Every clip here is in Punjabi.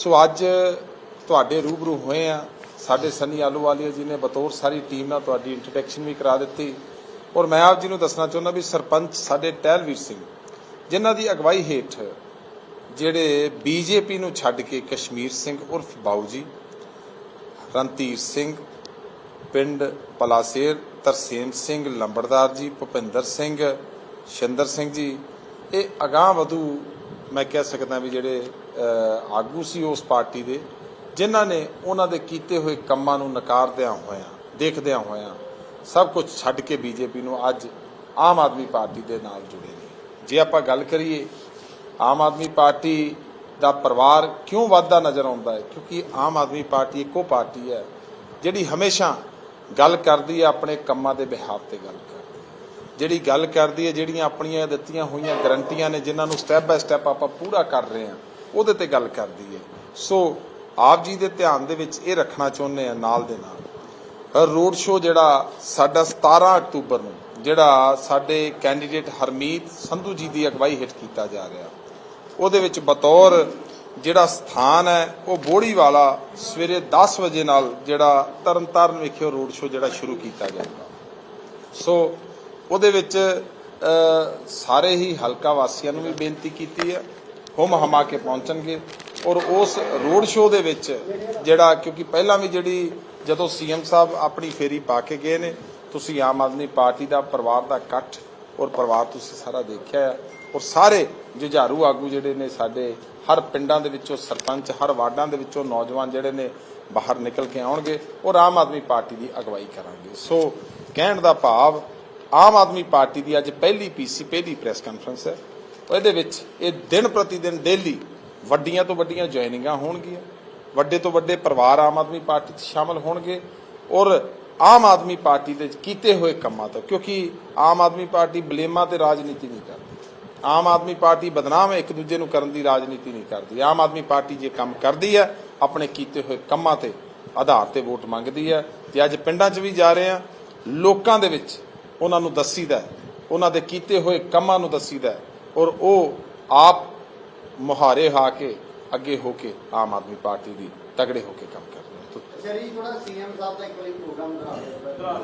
ਸੋ ਅੱਜ ਤੁਹਾਡੇ ਰੂਬਰੂ ਹੋਏ ਆ। ਸਾਡੇ ਸਨੀ ਆਲੂਵਾਲੀਆ ਜੀ ਨੇ ਬਤੌਰ ਸਾਰੀ ਟੀਮ ਨਾਲ ਤੁਹਾਡੀ ਇੰਟਰੋਡਕਸ਼ਨ ਵੀ ਕਰਾ ਦਿੱਤੀ। ਔਰ ਮੈਂ ਆਪ ਜੀ ਨੂੰ ਦੱਸਣਾ ਚਾਹੁੰਦਾ ਵੀ ਸਰਪੰਚ ਸਾਡੇ ਟਹਿਲਵੀਰ ਸਿੰਘ, ਜਿਨ੍ਹਾਂ ਦੀ ਅਗਵਾਈ ਹੇਠ ਜਿਹੜੇ ਬੀਜੇਪੀ ਨੂੰ ਛੱਡ ਕੇ ਕਸ਼ਮੀਰ ਸਿੰਘ ਉਰਫ ਬਾਊ ਜੀ ਰਣਧੀਰ ਸਿੰਘ, ਪਿੰਡ ਪਲਾਸੇਰ, ਤਰਸੇਮ ਸਿੰਘ, ਲੰਬੜਦਾਰ ਜੀ, ਭੁਪਿੰਦਰ ਸਿੰਘ, ਸ਼ਿੰਦਰ ਸਿੰਘ ਜੀ, ਇਹ ਅਗਾਹ ਵਧੂ ਮੈਂ ਕਹਿ ਸਕਦਾ ਵੀ ਜਿਹੜੇ ਆਗੂ ਸੀ ਉਸ ਪਾਰਟੀ ਦੇ, ਜਿਨ੍ਹਾਂ ਨੇ ਉਹਨਾਂ ਦੇ ਕੀਤੇ ਹੋਏ ਕੰਮਾਂ ਨੂੰ ਨਕਾਰਦਿਆਂ ਹੋਇਆਂ, ਦੇਖਦਿਆਂ ਹੋਇਆਂ ਸਭ ਕੁਝ ਛੱਡ ਕੇ ਬੀਜੇਪੀ ਨੂੰ ਅੱਜ ਆਮ ਆਦਮੀ ਪਾਰਟੀ ਦੇ ਨਾਲ ਜੁੜੇ ਨੇ। ਜੇ ਆਪਾਂ ਗੱਲ ਕਰੀਏ, ਆਮ ਆਦਮੀ ਪਾਰਟੀ ਦਾ ਪਰਿਵਾਰ ਕਿਉਂ ਵੱਧਦਾ ਨਜ਼ਰ ਆਉਂਦਾ ਹੈ? ਕਿਉਂਕਿ ਆਮ ਆਦਮੀ ਪਾਰਟੀ ਇੱਕੋ ਪਾਰਟੀ ਹੈ, ਜਿਹੜੀ ਹਮੇਸ਼ਾ ਗੱਲ ਕਰਦੀ ਹੈ, ਆਪਣੇ ਕੰਮਾਂ ਦੇ ਬਿਹਾਫ ਤੇ ਗੱਲ ਕਰਦੀ ਜਿਹੜੀ ਗੱਲ ਕਰਦੀ ਹੈ, ਜਿਹੜੀਆਂ ਆਪਣੀਆਂ ਦਿੱਤੀਆਂ ਹੋਈਆਂ ਗਰੰਟੀਆਂ ਨੇ, ਜਿਨ੍ਹਾਂ ਨੂੰ ਸਟੈਪ ਬਾਏ ਸਟੈਪ ਆਪਾਂ ਪੂਰਾ ਕਰ ਰਹੇ ਹਾਂ, ਉਹਦੇ ਤੇ ਗੱਲ ਕਰਦੀ ਹੈ। ਸੋ ਆਪ ਜੀ ਦੇ ਧਿਆਨ ਦੇ ਵਿੱਚ ਇਹ ਰੱਖਣਾ ਚਾਹੁੰਦੇ ਆ ਨਾਲ ਦੇ ਨਾਲ। ਰੋਡ ਸ਼ੋਅ ਜਿਹੜਾ ਸਾਡਾ 17 ਅਕਤੂਬਰ ਨੂੰ, ਜਿਹੜਾ ਸਾਡੇ ਕੈਂਡੀਡੇਟ ਹਰਮੀਤ ਸੰਧੂ ਜੀ ਦੀ ਅਗਵਾਈ ਹੇਠ ਕੀਤਾ ਜਾ ਰਿਹਾ। ਉਹਦੇ ਵਿੱਚ ਬਤੌਰ ਜਿਹੜਾ ਸਥਾਨ ਹੈ, ਉਹ ਬੋੜੀ ਵਾਲਾ ਸਵੇਰੇ 10 ਵਜੇ ਨਾਲ ਜਿਹੜਾ ਤਰਨਤਾਰਨ ਵਿਖੇ ਰੋਡ ਸ਼ੋਅ ਜਿਹੜਾ ਸ਼ੁਰੂ ਕੀਤਾ ਜਾਏਗਾ ਸੋ ਉਹਦੇ ਵਿੱਚ ਸਾਰੇ ਹੀ ਹਲਕਾ ਵਾਸੀਆਂ ਨੂੰ ਵੀ ਬੇਨਤੀ ਕੀਤੀ ਹੈ। ਹੁਮ ਹਮਾ ਕੇ ਪਹੁੰਚਣਗੇ। ਔਰ ਉਸ ਰੋਡ ਸ਼ੋਅ ਦੇ ਵਿੱਚ ਜਿਹੜਾ, ਕਿਉਂਕਿ ਪਹਿਲਾਂ ਵੀ ਜਿਹੜੀ ਜਦੋਂ ਸੀਐਮ ਸਾਹਿਬ ਆਪਣੀ ਫੇਰੀ ਪਾ ਕੇ ਗਏ ਨੇ, ਤੁਸੀਂ ਆਮ ਆਦਮੀ ਪਾਰਟੀ ਦਾ, ਪਰਿਵਾਰ ਦਾ ਇਕੱਠ ਔਰ ਪਰਿਵਾਰ ਤੁਸੀਂ ਸਾਰਾ ਦੇਖਿਆ ਹੈ। ਔਰ ਸਾਰੇ ਜੁਝਾਰੂ ਆਗੂ ਜਿਹੜੇ ਨੇ ਸਾਡੇ, ਹਰ ਪਿੰਡਾਂ ਦੇ ਵਿੱਚੋਂ ਸਰਪੰਚ, ਹਰ ਵਾਰਡਾਂ ਦੇ ਵਿੱਚੋਂ ਨੌਜਵਾਨ ਜਿਹੜੇ ਨੇ ਬਾਹਰ ਨਿਕਲ ਕੇ ਆਉਣਗੇ ਔਰ ਆਮ ਆਦਮੀ ਪਾਰਟੀ ਦੀ ਅਗਵਾਈ ਕਰਾਂਗੇ। ਸੋ ਕਹਿਣ ਦਾ ਭਾਵ ਆਮ ਆਦਮੀ ਪਾਰਟੀ ਦੀ ਅੱਜ ਪਹਿਲੀ ਪੀਸੀ ਪਹਿਲੀ ਪ੍ਰੈਸ ਕਾਨਫਰੰਸ ਹੈ। ਇਹਦੇ ਵਿੱਚ ਇਹ ਦਿਨ ਪ੍ਰਤੀ ਦਿਨ ਡੇਲੀ ਵੱਡੀਆਂ ਤੋਂ ਵੱਡੀਆਂ ਜੁਆਇਨਿੰਗਾਂ ਹੋਣਗੀਆਂ। ਵੱਡੇ ਤੋਂ ਵੱਡੇ ਪਰਿਵਾਰ ਆਮ ਆਦਮੀ ਪਾਰਟੀ 'ਚ ਸ਼ਾਮਲ ਹੋਣਗੇ ਔਰ ਆਮ ਆਦਮੀ ਪਾਰਟੀ ਦੇ ਕੀਤੇ ਹੋਏ ਕੰਮਾਂ ਤੋਂ, ਕਿਉਂਕਿ ਆਮ ਆਦਮੀ ਪਾਰਟੀ ਬਲੇਮਾਂ ਤੇ ਰਾਜਨੀਤੀ ਨਹੀਂ ਕਰਦੀ। ਆਮ ਆਦਮੀ ਪਾਰਟੀ ਬਦਨਾਮ ਹੈ, ਇੱਕ ਦੂਜੇ ਨੂੰ ਕਰਨ ਦੀ ਰਾਜਨੀਤੀ ਨਹੀਂ ਕਰਦੀ। ਆਮ ਆਦਮੀ ਪਾਰਟੀ ਜੇ ਕੰਮ ਕਰਦੀ ਹੈ, ਆਪਣੇ ਕੀਤੇ ਹੋਏ ਕੰਮਾਂ ਤੇ ਆਧਾਰ ਤੇ ਵੋਟ ਮੰਗਦੀ ਹੈ। ਤੇ ਅੱਜ ਪਿੰਡਾਂ 'ਚ ਵੀ ਜਾ ਰਹੇ ਆ ਲੋਕਾਂ ਦੇ ਵਿੱਚ ਉਹਨਾਂ ਨੂੰ ਦੱਸੀਦਾ ਉਹਨਾਂ ਦੇ ਕੀਤੇ ਹੋਏ ਕੰਮਾਂ ਨੂੰ ਦੱਸੀਦਾ ਔਰ ਉਹ ਆਪ ਮੁਹਾਰੇ ਹਾ ਕੇ ਅੱਗੇ ਹੋ ਕੇ ਆਮ ਆਦਮੀ ਪਾਰਟੀ ਦੀ ਤਗੜੇ ਹੋ ਕੇ ਕੰਮ ਕਰ ਰਹੇ ਸ਼ਰੀ ਥੋੜਾ ਸੀਐਮ ਸਾਹਿਬ ਦਾ ਇੱਕ ਵਾਰੀ ਪ੍ਰੋਗਰਾਮ ਕਰਾ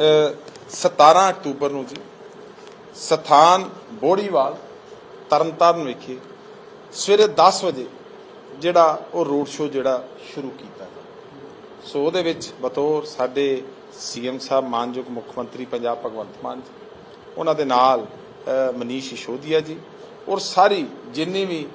ਅ, 17 ਅਕਤੂਬਰ ਨੂੰ ਜੀ ਸਥਾਨ ਬੋੜੀਵਾਲ ਤਰਨਤਾਰਨ ਵਿਖੇ ਸਵੇਰੇ 10 ਵਜੇ ਜਿਹੜਾ ਉਹ ਰੋਡ ਸ਼ੋਅ ਜਿਹੜਾ ਸ਼ੁਰੂ ਕੀਤਾ। ਸੋ ਉਹਦੇ ਵਿੱਚ ਬਤੌਰ ਸਾਡੇ ਸੀਐਮ ਸਾਹਿਬ ਮਾਨਯੋਗ ਮੁੱਖ ਮੰਤਰੀ ਪੰਜਾਬ ਭਗਵੰਤ ਮਾਨ ਜੀ, ਉਹਨਾਂ ਦੇ ਨਾਲ ਮਨੀਸ਼ ਸਿਸੋਦੀਆ ਜੀ ਔਰ ਸਾਰੀ ਜਿੰਨੀ ਵੀ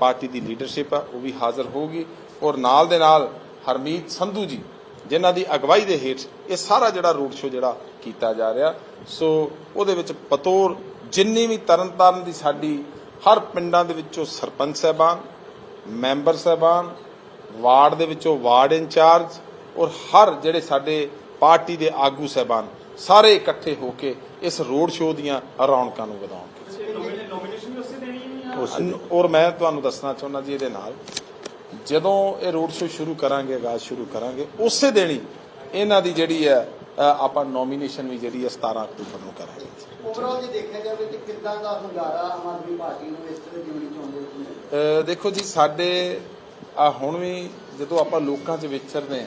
ਪਾਰਟੀ ਦੀ ਲੀਡਰਸ਼ਿਪ ਆ, ਉਹ ਵੀ ਹਾਜ਼ਰ ਹੋਊਗੀ ਔਰ ਨਾਲ ਦੇ ਨਾਲ ਹਰਮੀਤ ਸੰਧੂ ਜੀ, ਜਿਨ੍ਹਾਂ ਦੀ ਅਗਵਾਈ ਦੇ ਹੇਠ ਇਹ ਸਾਰਾ ਜਿਹੜਾ ਰੋਡ ਸ਼ੋਅ ਜਿਹੜਾ ਕੀਤਾ ਜਾ ਰਿਹਾ, ਸੋ ਉਹਦੇ ਵਿੱਚ ਬਤੌਰ ਜਿੰਨੀ ਵੀ ਤਰਨਤਾਰਨ ਦੀ ਸਾਡੀ ਹਰ ਪਿੰਡਾਂ ਦੇ ਵਿੱਚੋਂ ਸਰਪੰਚ ਸਾਹਿਬਾਨ, ਮੈਂਬਰ ਸਾਹਿਬਾਨ, ਵਾਰਡ ਦੇ ਵਿੱਚੋਂ ਵਾਰਡ ਇੰਚਾਰਜ ਔਰ ਹਰ ਜਿਹੜੇ ਸਾਡੇ ਪਾਰਟੀ ਦੇ ਆਗੂ ਸਾਹਿਬਾਨ ਸਾਰੇ ਇਕੱਠੇ ਹੋ ਕੇ ਇਸ ਰੋਡ ਸ਼ੋਅ ਦੀਆਂ ਰੌਣਕਾਂ ਨੂੰ ਵਧਾਉਣਗੇ। ਔਰ ਮੈਂ ਤੁਹਾਨੂੰ ਦੱਸਣਾ ਚਾਹੁੰਦਾ ਜੀ ਇਹਦੇ ਨਾਲ ਜਦੋਂ ਇਹ ਰੋਡ ਸ਼ੋਅ ਸ਼ੁਰੂ ਕਰਾਂਗੇ ਆਗਾਜ਼ ਸ਼ੁਰੂ ਕਰਾਂਗੇ ਉਸੇ ਦਿਨ ਹੀ ਇਹਨਾਂ ਦੀ ਜਿਹੜੀ ਹੈ ਆਪਾਂ ਨੋਮੀਨੇਸ਼ਨ ਵੀ ਜਿਹੜੀ ਹੈ 17 ਅਕਤੂਬਰ ਨੂੰ ਕਰਾਂਗੇ। ਓਵਰਆਲ ਜੇ ਦੇਖਿਆ ਜਾਵੇ ਤੇ ਕਿੱਦਾਂ ਦਾ ਹੁੰਗਾਰਾ ਆਮ ਆਦਮੀ ਪਾਰਟੀ ਨੂੰ ਇਸ ਤਰ੍ਹਾਂ ਜਿਉਣੀ ਚਾਹੁੰਦੇ ਦੇਖੋ ਜੀ ਸਾਡੇ ਆ ਹੁਣ ਵੀ ਜਦੋਂ ਆਪਾਂ ਲੋਕਾਂ 'ਚ ਵਿਚਰਦੇ ਆ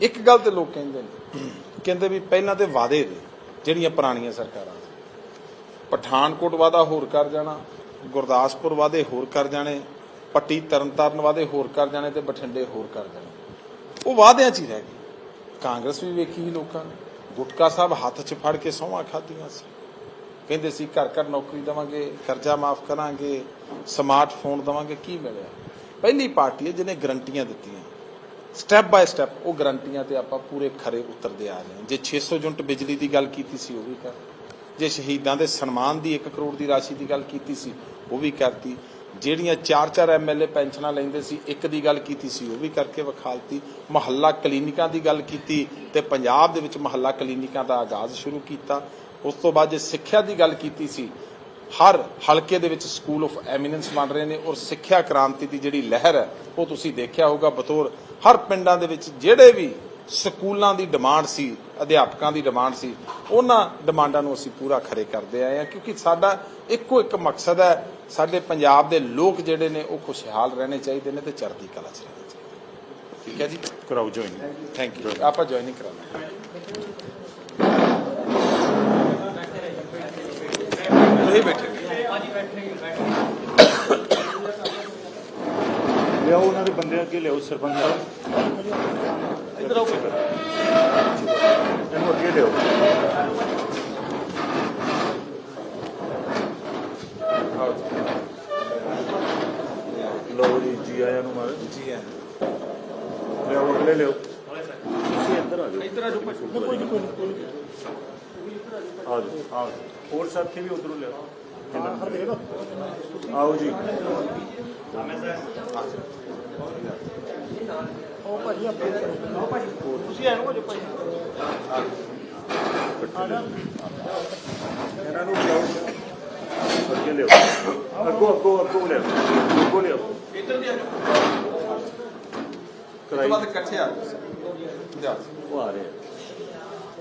ਇੱਕ ਗੱਲ ਤੇ ਲੋਕ ਕਹਿੰਦੇ ਨੇ, ਕਹਿੰਦੇ ਵੀ ਪਹਿਲਾਂ ਤੇ ਵਾਅਦੇ ਨੇ, ਜਿਹੜੀਆਂ ਪੁਰਾਣੀਆਂ ਸਰਕਾਰਾਂ ਪਠਾਨਕੋਟ ਵਾਦਾ ਹੋਰ ਕਰ ਜਾਣਾ, ਗੁਰਦਾਸਪੁਰ ਵਾਦੇ ਹੋਰ ਕਰ ਜਾਣੇ, ਪੱਟੀ ਤਰਨਤਾਰਨ ਵਾਦੇ ਹੋਰ ਕਰ ਜਾਣੇ ਤੇ ਬਠਿੰਡੇ ਹੋਰ ਕਰ ਜਾਣੇ। ਉਹ ਵਾਅਦਿਆਂ 'ਚ ਹੀ ਰਹਿ ਗਏ। ਕਾਂਗਰਸ ਵੀ ਵੇਖੀ ਸੀ ਲੋਕਾਂ ਨੇ। ਗੁਟਕਾ ਸਾਹਿਬ ਹੱਥ 'ਚ ਫੜ ਕੇ ਸਹੁੰਆਂ ਖਾਧੀਆਂ ਸੀ। ਕਹਿੰਦੇ ਸੀ, ਘਰ ਘਰ ਨੌਕਰੀ ਦੇਵਾਂਗੇ, ਕਰਜ਼ਾ ਮਾਫ ਕਰਾਂਗੇ, ਸਮਾਰਟਫੋਨ ਦੇਵਾਂਗੇ, ਕੀ ਮਿਲਿਆ? ਪਹਿਲੀ ਪਾਰਟੀ ਹੈ ਜਿਹਨੇ ਗਰੰਟੀਆਂ ਦਿੱਤੀਆਂ। ਸਟੈਪ ਬਾਏ ਸਟੈਪ ਉਹ ਗਰੰਟੀਆਂ ਤੇ ਆਪਾਂ ਪੂਰੇ ਖਰੇ ਉਤਰਦੇ ਆ ਰਹੇ ਹਾਂ। ਜੇ 600 ਯੂਨਿਟ ਬਿਜਲੀ ਦੀ ਗੱਲ ਕੀਤੀ ਸੀ, ਉਹ ਵੀ ਕਰ। ਜੇ ਸ਼ਹੀਦਾਂ ਦੇ ਸਨਮਾਨ ਦੀ 1 ਕਰੋੜ ਦੀ ਰਾਸ਼ੀ ਦੀ ਗੱਲ ਕੀਤੀ ਸੀ, ਉਹ ਵੀ ਕਰਤੀ। ਜਿਹੜੀਆਂ 4-4 ਐਮਐਲਏ ਪੈਨਸ਼ਨਾਂ ਲੈਂਦੇ ਸੀ, ਇੱਕ ਦੀ ਗੱਲ ਕੀਤੀ ਸੀ, ਉਹ ਵੀ ਕਰਕੇ ਵਿਖਾਲਤੀ। ਮਹੱਲਾ ਕਲੀਨਿਕਾਂ ਦੀ ਗੱਲ ਕੀਤੀ ਤੇ ਪੰਜਾਬ ਦੇ ਵਿੱਚ ਮਹੱਲਾ ਕਲੀਨਿਕਾਂ ਦਾ ਆਗਾਜ਼ ਸ਼ੁਰੂ ਕੀਤਾ। ਉਸ ਤੋਂ ਬਾਅਦ ਜੇ ਸਿੱਖਿਆ ਦੀ ਗੱਲ ਕੀਤੀ ਸੀ ਹਰ ਹਲਕੇ ਦੇ ਵਿੱਚ ਸਕੂਲ ਆਫ ਐਮੀਨੈਂਸ ਬਣ ਰਹੇ ਨੇ ਔਰ ਸਿੱਖਿਆ ਕ੍ਰਾਂਤੀ ਦੀ ਜਿਹੜੀ ਲਹਿਰ ਹੈ ਉਹ ਤੁਸੀਂ ਦੇਖਿਆ ਹੋਊਗਾ ਬਤੌਰ ਹਰ ਪਿੰਡਾਂ ਦੇ ਵਿੱਚ ਜਿਹੜੇ ਵੀ ਸਕੂਲਾਂ ਦੀ ਡਿਮਾਂਡ ਸੀ ਅਧਿਆਪਕਾਂ ਦੀ ਡਿਮਾਂਡ ਸੀ ਉਹਨਾਂ ਡਿਮਾਂਡਾਂ ਨੂੰ ਅਸੀਂ ਪੂਰਾ ਖਰੇ ਕਰਦੇ ਆਏ ਹਾਂ ਕਿਉਂਕਿ ਸਾਡਾ ਇੱਕੋ ਇੱਕ ਮਕਸਦ ਹੈ ਸਾਡੇ ਪੰਜਾਬ ਦੇ ਲੋਕ ਜਿਹੜੇ ਨੇ ਉਹ ਖੁਸ਼ਹਾਲ ਰਹਿਣੇ ਚਾਹੀਦੇ ਨੇ ਤੇ ਚੜ੍ਹਦੀ ਕਲਾ ਚ ਰਹਿਣੇ ਚਾਹੀਦੇ ਠੀਕ ਹੈ ਜੀ? ਕਰਾਓ ਜੁਆਇਨ ਥੈਂਕ ਯੂ ਆਪਾਂ ਜੁਆਇਨਿੰਗ ਕਰਾਂਗੇ। ਬੈਠੇ। ਲਿਆਓ ਉਹਨਾਂ ਦੇ ਬੰਦੇ ਅੱਗੇ ਲਿਆਓ ਸਰਪੰਚ ਸਾਹਿਬ ਇੱਧਰ ਆਓ ਇਹਨੂੰ ਅੱਗੇ ਲਿਆਓ। ਆਓ ਜੀ। ਲਓ ਜੀ ਜੀ ਆਇਆਂ ਨੂੰ ਮਾਰ। ਜੀ ਲਿਆਓ ਅਗਲੇ ਲਿਆਓ। ਤੁਸੀਂ ਇੱਧਰ ਆ ਜਾਓ। ਇੱਧਰ ਆ ਜਾਓ ਕੋਈ ਕੋਈ ਨਹੀਂ ਆ ਜਾਓ ਆ ਜਾਓ। ਹੋਰ ਸਾਥੀ ਵੀ ਉਧਰੋਂ ਲਿਆਓ। ਆਓ ਜੀ। ਇਹਨਾਂ ਨੂੰ ਲਿਆਓ। ਅੱਗੇ ਲਿਆਓ। ਅੱਗੋਂ ਅੱਗੋਂ ਅੱਗੋਂ ਲਿਆਓ। ਅੱਗੋਂ ਲਿਆਓ। ਇੱਧਰ ਦੀ ਆ ਜਾਓ ਉਸ ਤੋਂ ਕਰਾਈ ਬਾਅਦ ਇਕੱਠੇ ਆ। ਜਾ ਉਹ ਆ ਰਹੇ ਆ।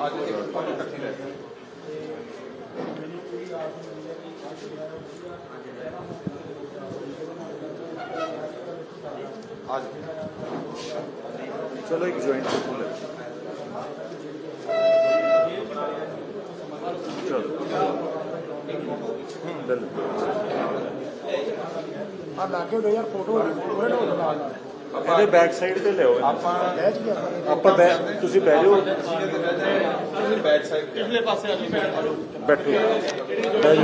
ਅੱਜ ਚਲੋ ਇੱਕ ਲੈ ਚਲੋ। ਯਾਰ ਫੋਟੋ ਉਹਨੇ ਢੋਲ ਲਾ ਲਾ ਇਹਦੇ ਬੈਕ ਸਾਈਡ ਤੇ ਇਹਨੂੰ। ਆਪਾਂ ਆਪਾਂ ਤੁਸੀਂ ਬਹਿ ਜਾਓ। ਤੁਸੀਂ ਬੈਕ ਸਾਈਡ ਤੇ ਪਿਛਲੇ ਪਾਸੇ ਆ ਜੀ ਬੈਠੋ। ਬਹਿ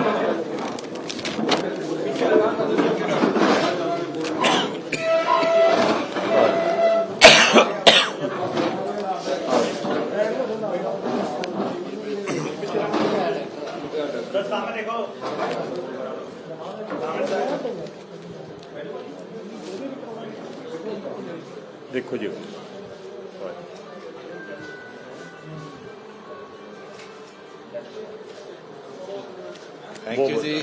ਦੇਖੋ ਜੀ। ਥੈਂਕ ਯੂ ਜੀ।